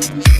Thank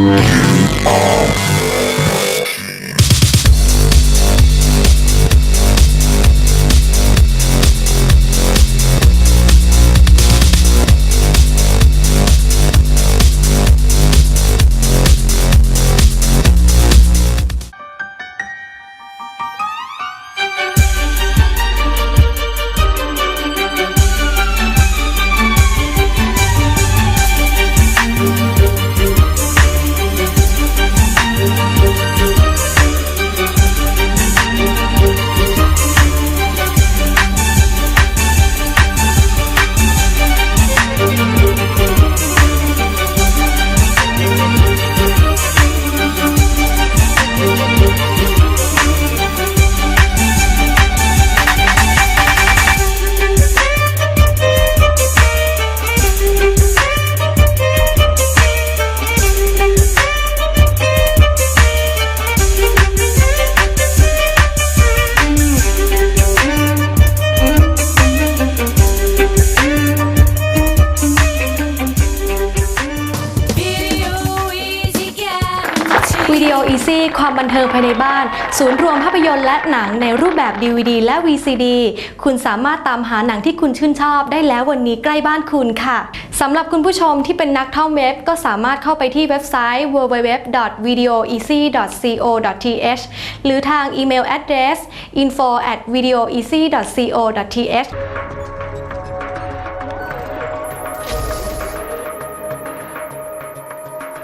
ดีโอ Easy ความบันเทิงภายในบ้าน ศูนย์รวมภาพยนตร์และหนังในรูปแบบ DVD และ VCD คุณสามารถตามหาหนังที่คุณชื่นชอบได้แล้ววันนี้ใกล้บ้านคุณค่ะสำหรับคุณผู้ชมที่เป็นนักท่องเว็บก็สามารถเข้าไปที่เว็บไซต์ www.videoeasy.co.th หรือทางอีเมล address info@videoeasy.co.th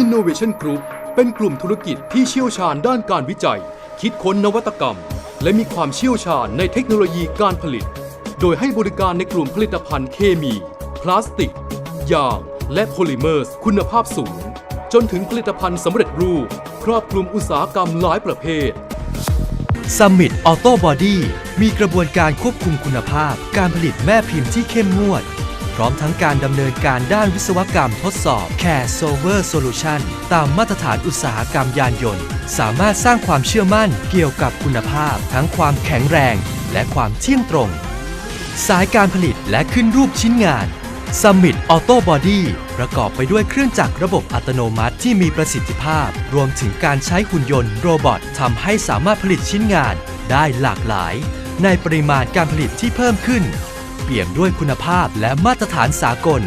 Innovation Group เป็นกลุ่มธุรกิจที่เชี่ยวชาญด้านการวิจัย คิดค้นนวัตกรรม และมีความเชี่ยวชาญในเทคโนโลยีการผลิต โดยให้บริการในกลุ่มผลิตภัณฑ์เคมี พลาสติก ยาง และโพลิเมอร์สคุณภาพสูง จนถึงผลิตภัณฑ์สำเร็จรูป ครอบคลุมอุตสาหกรรมหลายประเภท Summit Auto Body มีกระบวนการควบคุมคุณภาพ การผลิตแม่พิมพ์ที่เข้มงวด ร้อมทั้งการดำเนินการด้านวิศวกรรมทดสอบ Care Solver Solution ตามมาตรฐานอุตสาหกรรมยานยนต์ สามารถสร้างความเชื่อมั่นเกี่ยวกับคุณภาพ ทั้งความแข็งแรง และความเที่ยงตรง สายการผลิตและขึ้นรูปชิ้นงาน Summit Auto Body ประกอบไปด้วยเครื่องจักรระบบอัตโนมัติที่มีประสิทธิภาพ รวมถึงการใช้หุ่นยนต์โรบอททำให้สามารถผลิตชิ้นงานได้หลากหลาย ในปริมาณการผลิตที่เพิ่มขึ้น เปี่ยมด้วยคุณภาพและมาตรฐานสากล